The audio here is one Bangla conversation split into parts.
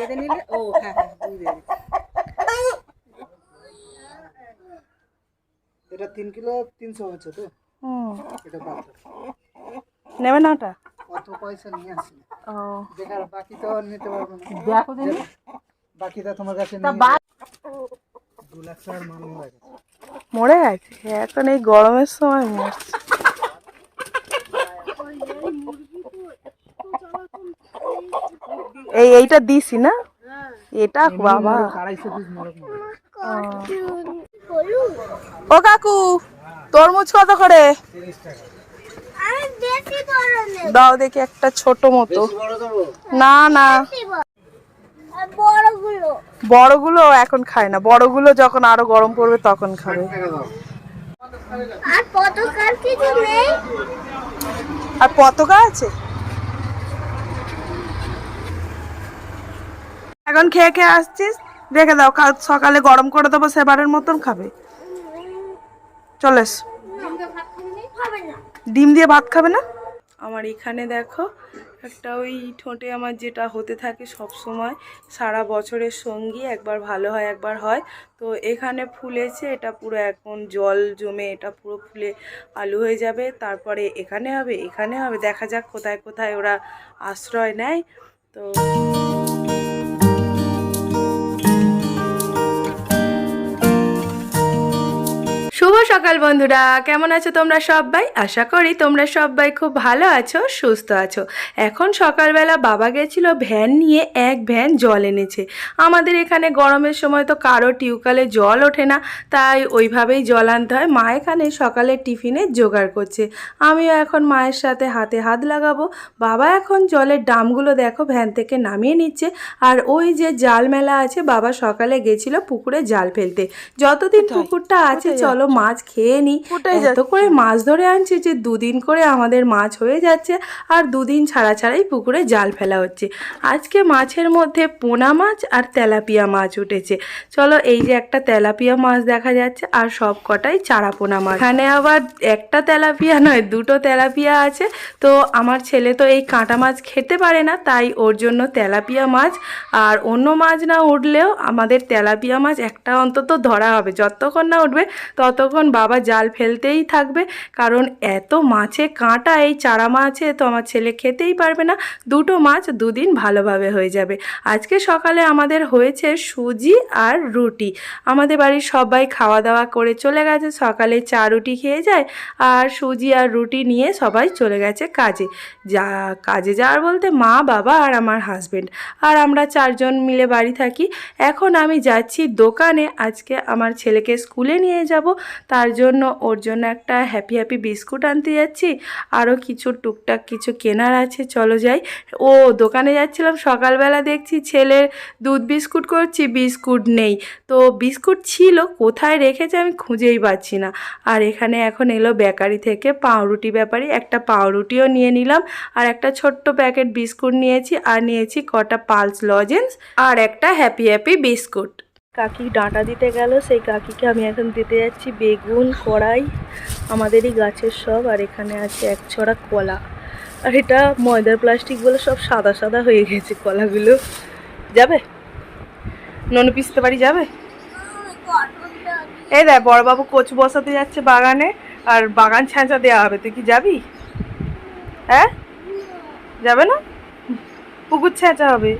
বেঁধে নিলে ও হ্যাঁ হ্যাঁ। এটা তিন কিলো তিনশো হচ্ছে তো। এটা নেবে না ওটা? অত পয়সা নিয়ে আসি ও। বেকার বাকি তো নিতে পারব না। দেখো বাকিটা তোমার কাছে তা দু লাখ টাকার মাল মরে গেছে। মরে গেছে? এখন এই গরমের সময় মরছে। এই এইটা দিছি না? এটা বাবা। ও কাকু তরমুজ কত করে? দাও দেখি একটা ছোট মতো। না না। বড়গুলো এখন খায় না। বড়গুলো যখন আরও গরম পড়বে তখন খাবে। আর পতাকার কিছু নেই। আর পতাকা আছে? এখন খেয়ে খেয়ে আসছিস? রেখে দাও, কাল সকালে গরম করে দেবো, সেবারের মতন খাবে। চলে এসো। হবে না ডিম দিয়ে ভাত খাবে না? আমার এখানে দেখো, একটা ওই ঠোঁটে আমার যেটা হতে থাকে সব সময়, সারা বছরের সঙ্গী, একবার ভালো হয়, একবার হয়। তো এখানে ফুলেছে, এটা পুরো এখন জল জমে, এটা পুরো ফুলে আলু হয়ে যাবে। তারপরে এখানে হবে এখানে হবে, দেখা যাক কোথায় কোথায় ওরা আশ্রয় নেয়। তো সকাল বন্ধুরা কেমন আছো তোমরা সবাই? আশা করি তোমরা সবাই খুব ভালো আছো সুস্থ আছো। এখন সকালবেলা বাবা গেছিল ভ্যান নিয়ে এক ভ্যান জল এনেছে। আমাদের এখানে গরমের সময় তো কারও টিউকালে জল ওঠে না তাই ওইভাবেই জল আনতে হয়। মা এখানে সকালে টিফিনে জোগাড় করছে। আমিও এখন মায়ের সাথে হাতে হাত লাগাবো। বাবা এখন জলের ডামগুলো দেখো ভ্যান থেকে নামিয়ে নিচ্ছে। আর ওই যে জাল মেলা আছে বাবা সকালে গেছিল পুকুরে জাল ফেলতে। যতদিন পুকুরটা আছে চলো মাছ খেয়ে নি। এত করে মাছ ধরে আনছে যে দুদিন করে আমাদের মাছ হয়ে যাচ্ছে আর দুদিন ছাড়া ছাড়াই পুকুরে জাল ফেলা হচ্ছে। আজকে মাছের মধ্যে পোনা মাছ আর তেলাপিয়া মাছ উঠেছে। চলো এই যে একটা তেলাপিয়া মাছ দেখা যাচ্ছে আর সব কটাই চারা পোনা মাছ। এখানে আবার একটা তেলাপিয়া নয় দুটো তেলাপিয়া আছে। তো আমার ছেলে তো এই কাঁটা মাছ খেতে পারে না তাই ওর জন্য তেলাপিয়া মাছ। আর অন্য মাছ না উঠলেও আমাদের তেলাপিয়া মাছ একটা অন্তত ধরা হবে। যতক্ষণ না উঠবে ততক্ষণ বাবা জাল ফেলতেই থাকবে। কারণ এত মাছে কাঁটা, এই চারা মাছে তো আমার ছেলে খেতেই পারবে না। দুটো মাছ দুদিন ভালোভাবে হয়ে যাবে। আজকে সকালে আমাদের হয়েছে সুজি আর রুটি। আমাদের বাড়ির সবাই খাওয়া দাওয়া করে চলে গেছে। সকালে চা রুটি খেয়ে যায় আর সুজি আর রুটি নিয়ে সবাই চলে গেছে কাজে। যা, কাজে যাওয়ার বলতে মা, বাবা আর আমার হাজবেন্ড আর আমরা চারজন মিলে বাড়ি থাকি। এখন আমি যাচ্ছি দোকানে। আজকে আমার ছেলেকে স্কুলে নিয়ে যাব। তার জন্য ওর জন্য একটা হ্যাপি হ্যাপি বিস্কুট আনতে যাচ্ছি। আরও কিছু টুকটাক কিছু কেনার আছে, চলো যাই। ও দোকানে যাচ্ছিলাম, সকালবেলা দেখছি ছেলের দুধ বিস্কুট করছি, বিস্কুট নেই। তো বিস্কুট ছিল, কোথায় রেখেছে আমি খুঁজেই পাচ্ছি না। আর এখানে এখন এলো বেকারি থেকে পাউরুটি ব্যাপারী, একটা পাউরুটিও নিয়ে নিলাম আর একটা ছোট্ট প্যাকেট বিস্কুট নিয়েছি আর নিয়েছি কটা পালস লজেন্স আর একটা হ্যাপি হ্যাপি বিস্কুট। কাকি ডাঁটা দিতে গেল, সেই কাকিকে আমি এখন দিতে যাচ্ছি। বেগুন, কড়াই, আমাদেরই গাছের সব, আর এখানে আছে এক ছড়া কলা। আর এটা ময়দার প্লাস্টিক বলে সব সাদা সাদা হয়ে গেছে কলাগুলো। যাবে? ননু পিসতে বাড়ি যাবে? এই দেখ, বড়বাবু কচু বসাতে যাচ্ছে বাগানে, আর বাগান ছ্যাঁচা দেওয়া হবে। তুই কি যাবি? হ্যাঁ? যাবে না? পুকুর ছ্যাঁচা হবে।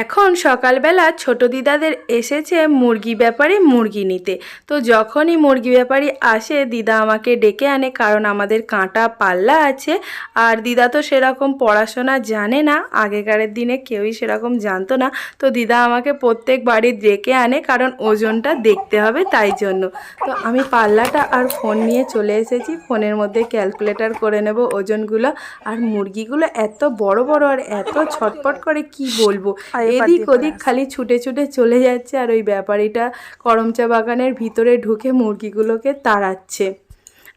এখন সকালবেলা ছোট দিদাদের এসেছে মুরগি ব্যাপারে মুরগি নিতে। তো যখনই মুরগি ব্যাপারী আসে, দিদা আমাকে ডেকে আনে কারণ আমাদের কাঁটা পাল্লা আছে। আর দিদা তো সেরকম পড়াশোনা জানে না, আগেকারের দিনে কেউই সেরকম জানতো না। তো দিদা আমাকে প্রত্যেক বাড়ি ডেকে আনে কারণ ওজনটা দেখতে হবে তাই জন্য। তো আমি পাল্লাটা আর ফোন নিয়ে চলে এসেছি, ফোনের মধ্যে ক্যালকুলেটর করে নেব ওজনগুলো। আর মুরগিগুলো এত বড় বড় আর এত ছটপট করে কি বলব? এদিক ওদিক খালি ছুটে ছুটে চলে যাচ্ছে আর ওই ব্যাপারীটা করমচা বাগানের ভিতরে ঢুকে মুরগিগুলোকে তাড়াচ্ছে।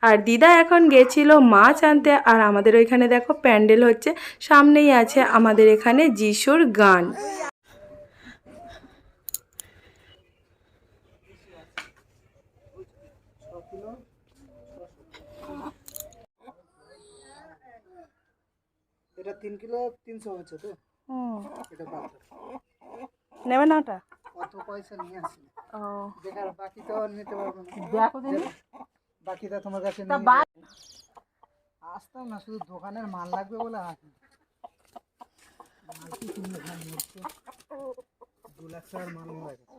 আর দিদা এখন গেছিল মাছ আনতে আর আমাদের ওইখানে দেখো প্যান্ডেল হচ্ছে সামনেই আছে আমাদের এখানে যিশুর গান। এটা তিন কিলো তিনশো হচ্ছে তো? এটা বাচ্চা নেবে না ওটা? অত পয়সা নিয়ে আসি ও। বেকার বাকি তো নিতে পারব না। দেখো দিন বাকিটা তোমার কাছে নিয়ে। আসতাম না শুধু দোকানের মাল লাগবে বলে আসি মাল কি কিনবে দু লাখ টাকার মাল মরে গেছে।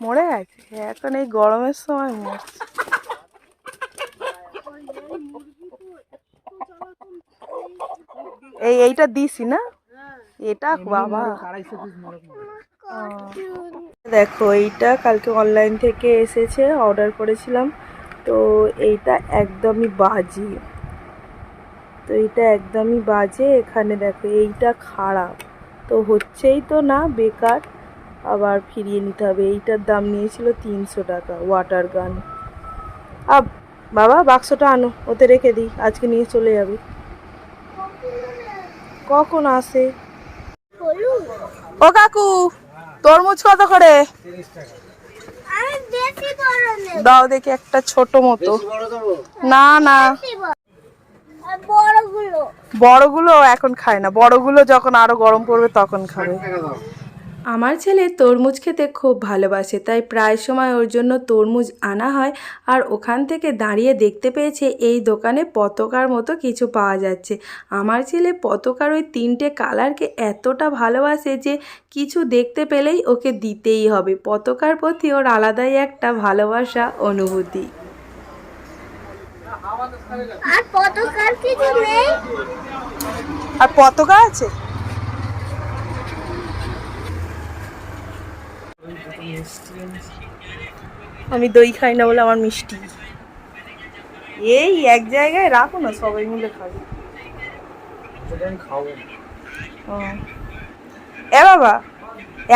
মরে গেছে? এখন এই গরমের সময় মরছে। এই এইটা দিছি না? এটা বাবা। মরে দেখো এইটা কালকে অনলাইন থেকে এসেছে অর্ডার করেছিলাম। তো এইটা একদমই বাজি। তো এইটা একদমই বাজে এখানে দেখো এইটা খারাপ। তো হচ্ছেই তো না বেকার। আবার ফিরিয়ে নিতে হবে। এইটার দাম নিয়েছিল তিনশো টাকা ওয়াটার গান আব বাবা বাক্সটা আনো ওতে রেখে দিই। আজকে নিয়ে চলে যাবে। কখন আসে? ও কাকু তরমুজ কত করে? দাও দেখি একটা ছোট মতো। না না। বড়গুলো। বড়গুলো এখন খায় না। বড়গুলো যখন আরও গরম পড়বে তখন খাবে। টাকা দাও। আমার ছেলে তরমুজ খেতে খুব ভালোবাসে তাই প্রায় সময় ওর জন্য তরমুজ আনা হয় আর ওখান থেকে দাঁড়িয়ে দেখতে পেয়েছে এই দোকানে পতাকার মতো কিছু পাওয়া যাচ্ছে। আমার ছেলে পতাকার ওই তিনটে কালারকে এতটা ভালোবাসে যে কিছু দেখতে পেলেই ওকে দিতেই হবে। পতাকার প্রতি ওর আলাদাই একটা ভালোবাসা অনুভূতি। আর পতাকার কিছু নেই আর পতাকা আছে? আমি দই খাই না বলে আমার মিষ্টি। এই এক জায়গায় রাখো না, সবাই মিলে খাবে। এ বাবা,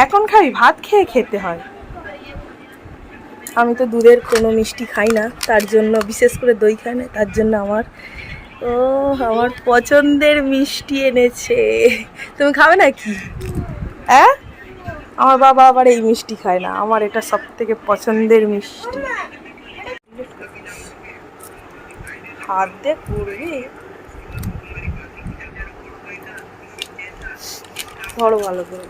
এখন খাবি? ভাত খেয়ে খেতে হয়। আমি তো দুধের কোনো মিষ্টি খাই না, তার জন্য বিশেষ করে দই খাই না, তার জন্য আমার, ও, আমার পছন্দের মিষ্টি এনেছে। তুমি খাবে না কি হ্যাঁ আমার বাবা আবার এই মিষ্টি খায় না। আমার এটা সব থেকে পছন্দের মিষ্টি। হাত দিয়ে ধরো ভালো করে।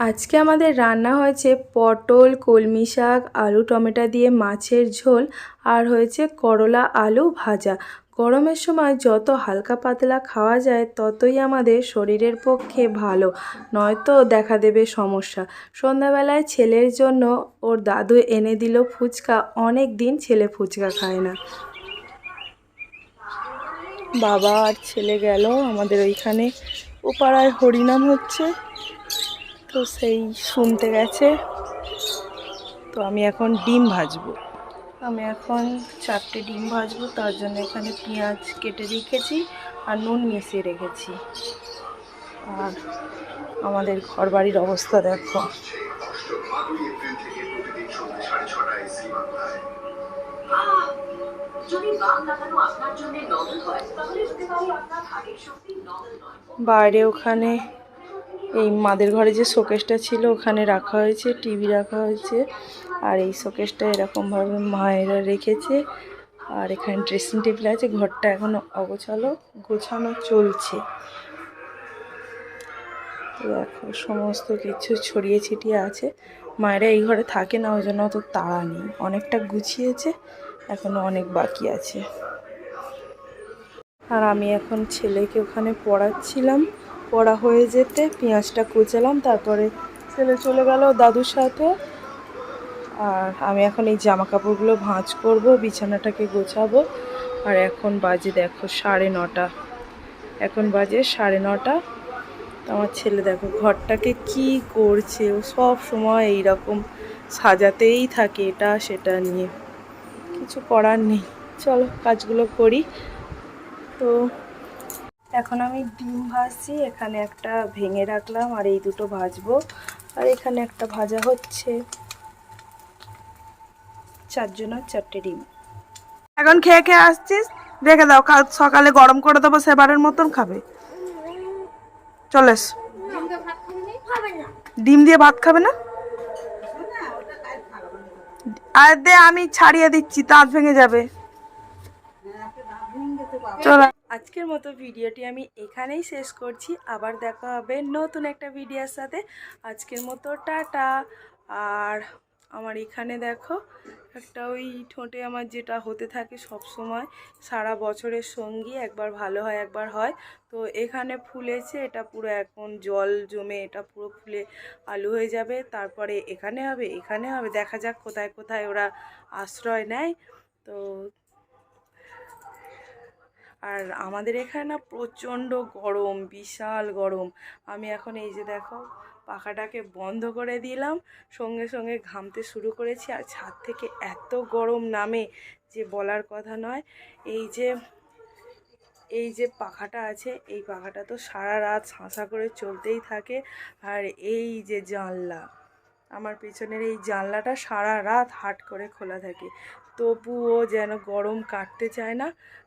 আজকে আমাদের রান্না হয়েছে পটল, কলমি শাক, আলু, টমেটো দিয়ে মাছের ঝোল আর হয়েছে করলা আলু ভাজা। গরমের সময় যত হালকা পাতলা খাওয়া যায়, ততই আমাদের শরীরের পক্ষে ভালো। নয়তো দেখা দেবে সমস্যা। সন্ধ্যাবেলায় ছেলের জন্য ওর দাদু এনে দিল ফুচকা, অনেক দিন ছেলে ফুচকা খায় না। বাবা আর ছেলে গেল, আমাদের ওইখানে ও পাড়ায় হরিনাম হচ্ছে। তো সেই শুনতে গেছে। তো আমি এখন ডিম ভাজবো। আমি এখন চারটে ডিম ভাজবো, তার জন্য এখানে পেঁয়াজ কেটে রেখেছি আর নুন মিশিয়ে রেখেছি। আর আমাদের ঘর বাড়ির অবস্থা দেখো। বাইরে ওখানে এই মাদের ঘরে যে শোকেসটা ছিল ওখানে রাখা হয়েছে, টিভি রাখা হয়েছে। আর এই শোকেসটা এরকমভাবে মায়েরা রেখেছে। আর এখানে ড্রেসিং টেবিল আছে, ঘরটা এখনও অগোছালো, গোছানো চলছে। তো দেখো, সমস্ত কিছু ছড়িয়ে ছিটিয়ে আছে। মায়েরা এই ঘরে থাকে না, ওই জন্য অত তাড়া নেই। অনেকটা গুছিয়েছে, এখনও অনেক বাকি আছে। আর আমি এখন ছেলেকে ওখানে পড়াচ্ছিলাম। পড়া হয়ে যেতে পেঁয়াজটা কুচালাম, তারপরে ছেলে চলে গেল দাদুর সাথে। আর আমি এখন এই জামা কাপড়গুলো ভাঁজ করব, বিছানাটাকে গোছাবো। আর এখন বাজে দেখো সাড়ে নটা। এখন বাজে সাড়ে নটা। আমার ছেলে দেখো ঘরটাকে কি করছে, ও সব সময় এইরকম সাজাতেই থাকে এটা সেটা নিয়ে। কিছু করার নেই। চলো কাজগুলো করি। তো এখন আমি ডিম ভাজছি এখানে একটা ভেঙে রাখলাম আর এই দুটো ভাজবো। আর এখানে একটা ভাজা হচ্ছে চারজনের চারটে ডিম। এখন খেয়ে খেয়ে আসছিস? রেখে দাও, কাল সকালে গরম করে দেবো, সেবারের মতন খাবে। চলেস। ডিম দিয়ে ভাত খাবে না? আর দে, আমি ছাড়িয়ে দিচ্ছি দাঁত ভেঙে যাবে। চলো। আজকের মতো ভিডিওটি আমি এখানেই শেষ করছি। আবার দেখা হবে নতুন একটা ভিডিওর সাথে। আজকের মতো টাটা। আর আমার এখানে দেখো, একটা ওই ঠোঁটে আমার যেটা হতে থাকে সব সময়, সারা বছরের সঙ্গী, একবার ভালো হয়, একবার হয়। তো এখানে ফুলেছে এটা পুরো এখন জল জমে, এটা পুরো ফুলে আলু হয়ে যাবে। তারপরে এখানে হবে এখানে হবে, দেখা যাক কোথায় কোথায় ওরা আশ্রয় নেয়। তো আর আমাদের এখানে না প্রচণ্ড গরম, বিশাল গরম। আমি এখন এই যে দেখো, পাখাটাকে বন্ধ করে দিলাম, সঙ্গে সঙ্গে ঘামতে শুরু করেছি। আর ছাদ থেকে এত গরম নামে যে বলার কথা নয়, এই যে এই যে পাখাটা আছে, এই পাখাটা তো সারা রাত শাঁসা করে চলতেই থাকে। আর এই যে জানলা, আমার পেছনের এই জানলাটা সারা রাত হাট করে খোলা থাকে। তবুও যেন গরম কাটতে চায় না